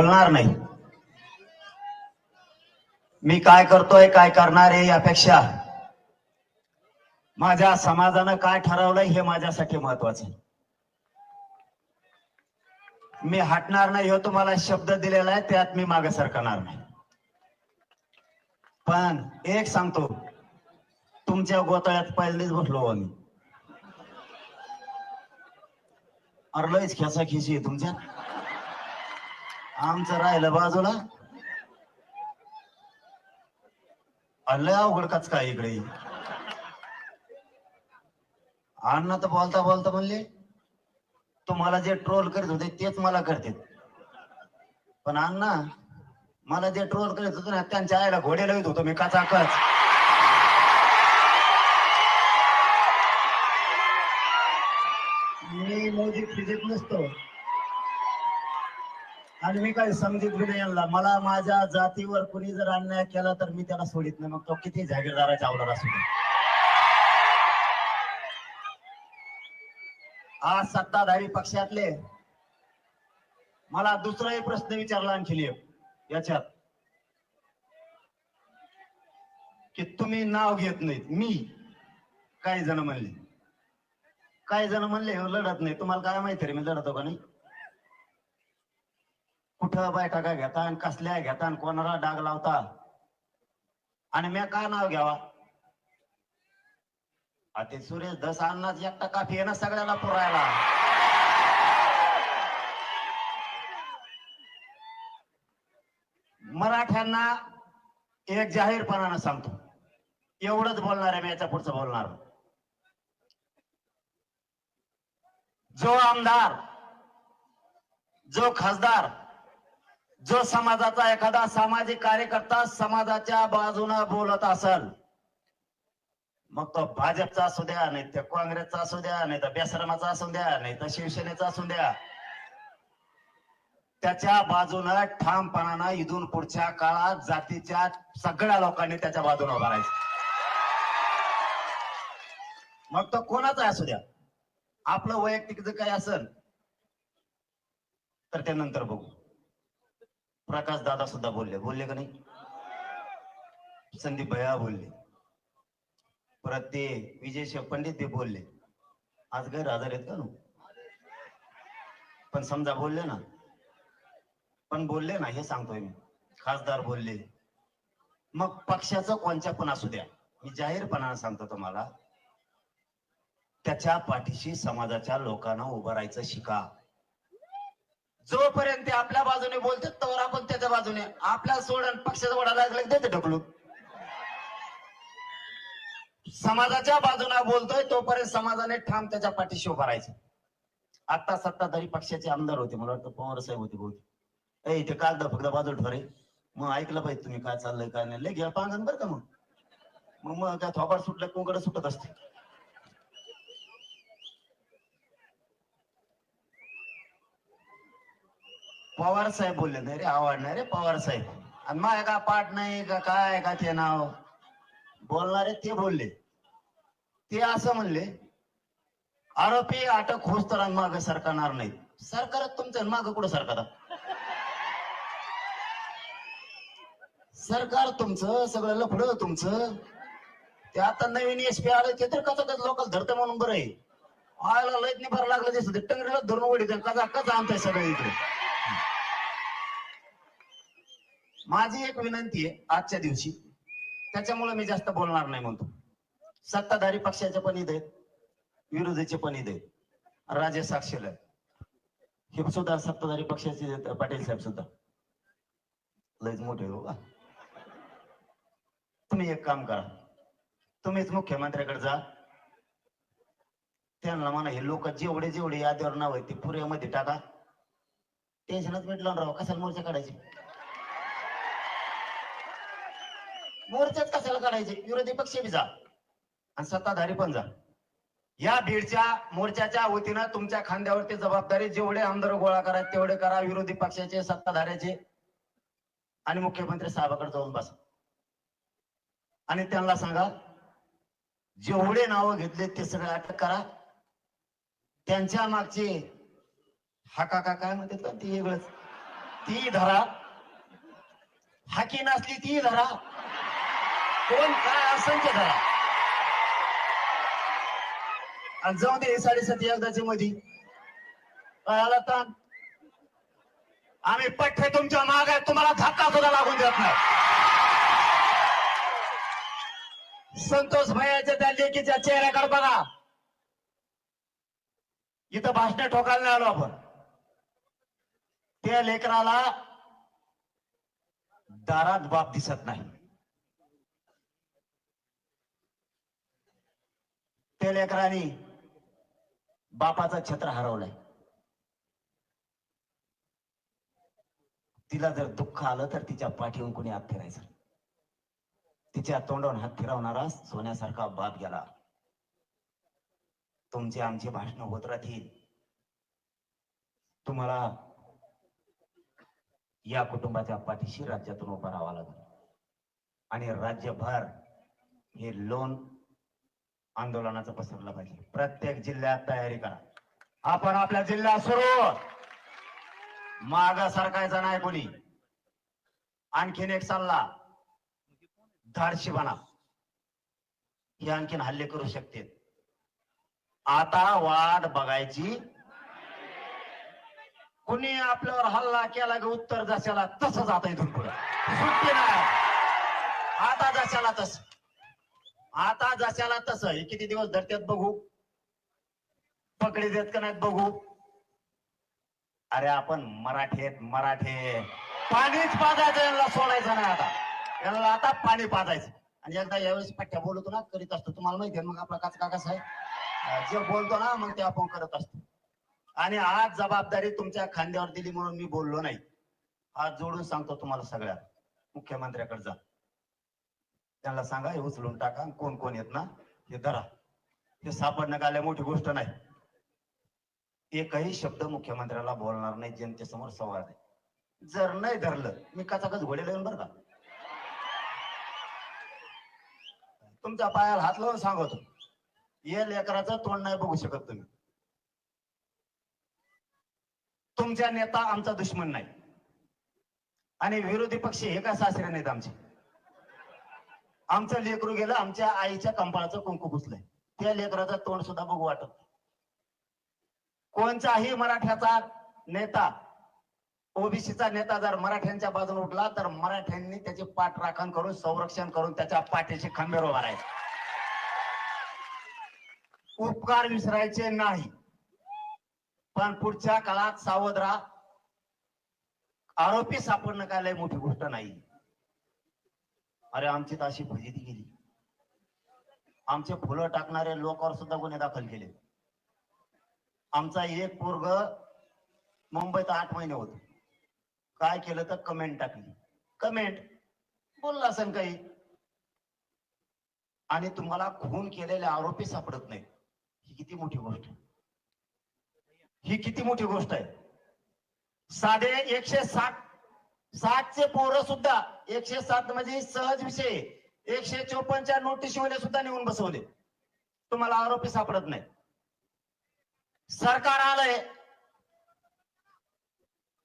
बोलणार नाही. मी काय करतोय काय करणार आहे यापेक्षा माझ्या समाजानं काय ठरवलंय हे माझ्यासाठी महत्वाचं आहे. मी हटणार नाही हो तुम्हाला शब्द दिलेला आहे त्यात मी मागे सरकणार नाही. पण एक सांगतो तुमच्या गोतळ्यात पहिलेच बसलो आम्ही मी. अरे खेसा खिशी तुमच्या आमचं राहिलं बाजूला. अरे लय अवघड काच काय इकडे. अण्णा तर बोलता बोलता म्हणले तुम्हाला जे ट्रोल करत होते तेच मला करते पण अण्णा मला जे ट्रोल करत होते ना त्यांच्या आईला घोडे लावित होतो मी कचा कच मी मोदी फिजिक नसतो. आणि मी काही समजित बी नाही यांना. मला माझ्या जातीवर कुणी जर अन्याय केला तर मी त्याला सोडित नाही. मग तो किती जागीरदाराच्या अवलाद असू आज सत्ताधारी पक्षातले मला दुसराही प्रश्न विचारला आणखी याच्यात की तुम्ही नाव घेत नाहीत. मी काही जण म्हणले. काही जण म्हणले लढत नाही. तुम्हाला काय माहिती रे मी लढतो का नाही? कुठं बैठका घेता आणि कसल्या घेता आणि कोणाला डाग लावता? आणि मी का नाव घ्यावा? आ ते सुरेश दस अन्नाच एकटा काफी आहे ना सगळ्याला पुरायला. मराठ्यांना एक जाहीरपणानं सांगतो. एवढंच बोलणार आहे मी याच्या पुढचं बोलणार. जो आमदार जो खासदार जो समाजाचा एखादा सामाजिक कार्यकर्ता समाजाच्या बाजूने बोलत असल मग तो भाजपचा असू द्या नाही तर काँग्रेसचा असू द्या नाही तर बेसरमाचा असू द्या नाही तर शिवसेनेचा असू द्या. त्याच्या बाजूनं ठामपणानं इथून पुढच्या काळात जातीच्या सगळ्या लोकांनी त्याच्या बाजूने उभा राहायचं. मग तो कोणाचा असू द्या? आपलं वैयक्तिक जर काही असेल तर ते नंतर बघू. प्रकाश दादा सुद्धा बोलले. बोलले का नाही? संदीप भैया बोलले. परत ते विजय पंडित ते बोलले. आज गैर आजार आहेत का नो? पण समजा बोलले ना. पण बोलले ना हे सांगतोय मी. खासदार बोलले. मग पक्षाचं कोणच्या पण असू द्या. मी जाहीरपणानं सांगतो तुम्हाला. त्याच्या पाठीशी समाजाच्या लोकांना उभं राहायचं शिका. जोपर्यंत ते आपल्या बाजूने बोलतात तोवर आपण त्याच्या बाजूने आपल्या सोडून पक्षाचा वडा लागला देते ढकलून. समाजाच्या बाजूने बोलतोय तोपर्यंत समाजाने ठाम त्याच्या पाठीशी उभा राहायचं. आता सत्ताधारी पक्षाचे आमदार होते मला वाटतं पवार साहेब होते बहुतेक. ए इथे काल फक्त बाजू ठरे मग ऐकलं पाहिजे तुम्ही काय चाललंय काय नाही. लय घ्या पांगण बरं का मग? मग मग काय थोपाड सुटलं कोंकड सुटत असते पवार साहेब बोलले नाही रे आवडणारे पवार साहेब. आणि मग का पाठ नाही का काय का ते नाव? बोलणारे ते बोलले. ते असं म्हणले आरोपी अटक होस तर माग सरकारणार नाही सरकार तुमचं माग कुठं सरकार सरकार तुमचं सगळं लफड तुमचं. ते आता नवीन एस पी आलं ते तर कसं लोकल धरतं म्हणून बरं आहे. आयला लयत नाही भर लागलं दिसत. टंगरीला धरून ओढी कसा कसा आणताय सगळं इकडे? माझी एक विनंती आहे आजच्या दिवशी. त्याच्यामुळे मी जास्त बोलणार नाही म्हणतो. सत्ताधारी पक्षाचे पण ईद आहेत विरोधीचे पण ईद आहेत. राजे साक्षीला हे सुद्धा सत्ताधारी पक्षाचे पाटील साहेब सुद्धा. लयच मोठे हो का तुम्ही एक काम करा. तुम्हीच मुख्यमंत्र्याकडे जा. त्यांना म्हणा हे लोक जेवढे जेवढे यादीवर नाव आहे ते पुऱ्यामध्ये टाका. टेन्शनच मिटलं राव. कशाला मोर्चा काढायचे? मोर्चाच कशाला काढायचे? विरोधी पक्ष बी जा. आणि सत्ताधारी पण जा. या बीडच्या मोर्चाच्या वतीनं तुमच्या खांद्यावरती जबाबदारी जेवढे आमदार गोळा करा तेवढे करा. विरोधी पक्षाचे सत्ताधाऱ्याचे आणि मुख्यमंत्री साहेबाकडे जाऊन बसा. आणि त्यांना सांगा जेवढे नावं घेतले ते सगळे अटक करा. त्यांच्या मागचे हाका का काय म्हणते का वेगळंच. ती धरा. हाकी नसली ती धरा. कोण काय असेल धरा. आणि जाऊ दे साडेसाती एकदाची मधी. काय आला ताण. आम्ही पठ्ठे तुमच्या माग आहे तुम्हाला धक्का सुद्धा लागून देत नाही. संतोष भैयाच्या त्या लेकीच्या चेहऱ्याकडे बघा. इथं भाषण ठोकायला नाही आलो आपण. त्या लेकराला दारात बाप दिसत नाही. त्या लेकराने बापाचा छत्र हरवलाय. तिला जर दुःख आलं तर तिच्या पाठीहून कोणी हात फिरायचं? तिच्या तोंडावर हात फिरवणारा सोन्यासारखा बाप गेला. तुमचे आमचे भाषण होत राहतील. तुम्हाला या कुटुंबाच्या पाठीशी राज्यातून उभा राहावा लागेल. आणि राज्यभर हे लोन आंदोलनाचं पसरलं पाहिजे. प्रत्येक जिल्ह्यात तयारी करा. आपण आपल्या जिल्ह्यात सुरू माग सरकायचा नाही कोणी. आणखीन एक सल्ला. धाडशी बना. हे आणखीन हल्ले करू शकते आता वाट बघायची. कुणी आपल्यावर हल्ला केला की उत्तर जशाला तसं जात इथून पुढे. सुट्टी नाही. आता जशाला तस. आता जशाला तस. हे किती दिवस धरत्यात बघू? पकडी देत का नाहीत बघू? अरे आपण मराठेत मराठे. पाणीच पाजायचं यांना सोडायचं नाही आता. यांना आता पाणी पाजायचं. आणि एकदा यावेळेस पट्ट्या बोलतो ना करीत असतो. तुम्हाला माहिती आहे मग आपला काच का कसं आहे जे बोलतो ना मग ते आपण करत असतो. आणि आज जबाबदारी तुमच्या खांद्यावर दिली म्हणून मी बोललो नाही. आज जोडून सांगतो तुम्हाला सगळ्या मुख्यमंत्र्याकडे जा. त्यांना सांगा हे उचलून टाका. कोण कोण येत ना हे धरा. हे सापडणं काय मोठी गोष्ट नाही. एकही शब्द मुख्यमंत्र्याला बोलणार नाही जनतेसमोर संवाद आहे. जर नाही धरलं मी कचाकच घोडे लावून बरं का? तुमच्या पायाला हात लावून सांगतो. या लेकराचं तोंड नाही बघू शकत तुम्ही. तुमच्या नेता आमचा दुश्मन नाही. आणि विरोधी पक्ष हे का सासरे नाहीत आमचे? आमचं लेकरू गेलं आमच्या आईच्या कंपाळाचं कुंकू पुसलंय. त्या लेकराचं तोंड सुद्धा बघू वाटत कोणताही मराठ्याचा नेता ओबीसीचा नेता जर मराठ्यांच्या बाजूने उठला तर मराठ्यांनी त्याची पाठ राखण करून संरक्षण करून त्याच्या पाठीशी खंबेर उभारायचे उपकार विसरायचे नाही. पण पुढच्या काळात सावध राहा. आरोपी सापडणं काय लय मोठी गोष्ट नाही. अरे आमची तर अशी फजिती गेली. आमचे फुलं टाकणारे लोकांवर सुद्धा गुन्हे दाखल केले. आमचा एक पोरग मुंबईत आठ महिने होत. काय केलं तर कमेंट टाकली. कमेंट बोलला असेल काही. आणि तुम्हाला खून केलेले आरोपी सापडत नाही ही किती मोठी गोष्ट आहे. ही किती मोठी गोष्ट आहे? साधे एकशे साठ साठचे पोरं सुद्धा एकशे सात म्हणजे सहज विषय. एकशे चोपन्नच्या नोटीसवाले सुद्धा नेऊन बसवले. तुम्हाला आरोपी सापडत नाही. सरकार आलंय.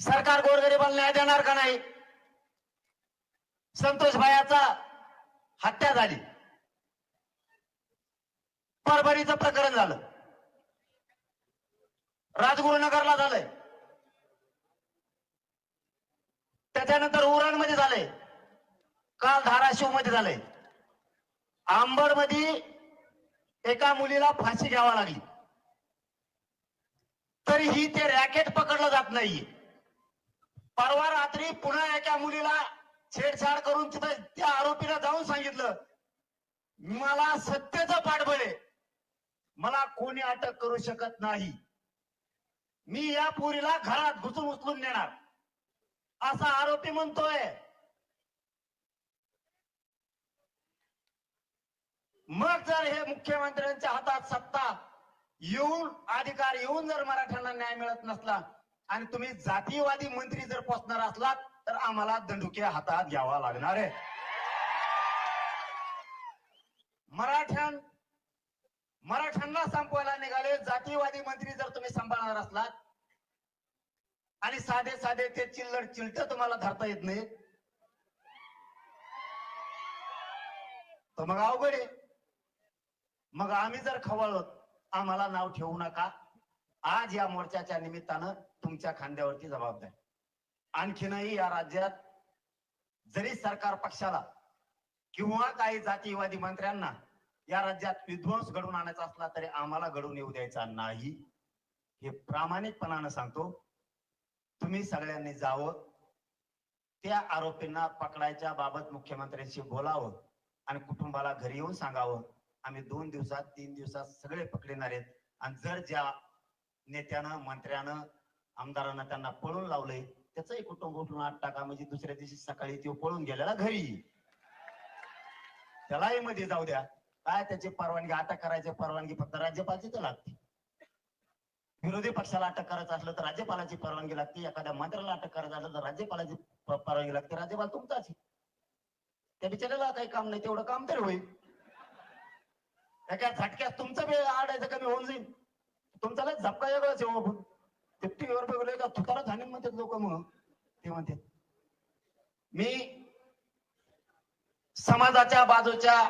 सरकार गोरगरीबाला न्याय देणार का नाही? संतोष भायाचा हत्या झाली. परभणीचं प्रकरण झालं. राजगुरुनगरला झालंय. त्याच्यानंतर उरणमध्ये झालंय. काल धाराशिवमध्ये झालंय. आंबडमध्ये एका मुलीला फाशी घ्यावा लागली. तरीही ते रॅकेट पकडलं जात नाहीये. परवा रात्री पुन्हा एका मुलीला छेडछाड करून तिथं त्या आरोपीला जाऊन सांगितलं मला सत्तेचं पाठबळ आहे. मला कोणी अटक करू शकत नाही. मी या पोरीला घरात घुसून उचलून नेणार. असा आरोपी म्हणतोय. मग जर हे मुख्यमंत्र्यांच्या हातात सत्ता येऊन अधिकार येऊन जर मराठ्यांना न्याय मिळत नसला आणि तुम्ही जातीयवादी मंत्री जर पोचणार असलात तर आम्हाला दंडुके हातात घ्यावा लागणार आहे. मराठ्यां मराठ्यांना संपवायला निघाले. जातीयवादी मंत्री जर तुम्ही सांभाळणार असलात आणि साधे साधे ते चिल्लर चिलट तुम्हाला धरता येत नाही तर मग अवघड आहे. मग आम्ही जर खवळत आम्हाला नाव ठेवू नका. आज या मोर्चाच्या निमित्तानं तुमच्या खांद्यावरती जबाबदारी. आणखीनही या राज्यात जरी सरकार पक्षाला किंवा काही जातीवादी मंत्र्यांना या राज्यात विध्वंस घडून आणायचा असला तरी आम्हाला घडून येऊ द्यायचा नाही. हे प्रामाणिकपणानं सांगतो. तुम्ही सगळ्यांनी जावं. त्या आरोपींना पकडायच्या बाबत मुख्यमंत्र्यांशी बोलावं आणि कुटुंबाला घरी येऊन सांगावं. आम्ही दोन दिवसात तीन दिवसात सगळे पकडणार आहेत. आणि जर ज्या नेत्यानं मंत्र्यानं आमदारांना त्यांना पळून लावलंय त्याचंही कुटुंब उठून आत टाका. म्हणजे दुसऱ्या दिवशी सकाळी तो पळून गेलेला घरी. त्यालाही मध्ये जाऊ द्या. काय त्याची परवानगी? अटक करायची परवानगी फक्त राज्यपालची तर लागते. विरोधी पक्षाला अटक करायचं असलं तर राज्यपालाची परवानगी लागते. एखाद्या मंत्र्याला अटक करायचं असलं तर राज्यपालाची परवानगी लागते. राज्यपाल तुमचाच त्या बिचाऱ्याला काही काम नाही तेवढं काम तरी होईल. एका झटक्यात तुमचं बी आडायचं कमी होऊन जाईल. तुमचा लय झपका वेगळाच येऊ हो. ते टीव्हीवर बघले का तुतारा झाले म्हणतात लोक मग. ते म्हणतात मी समाजाच्या बाजूच्या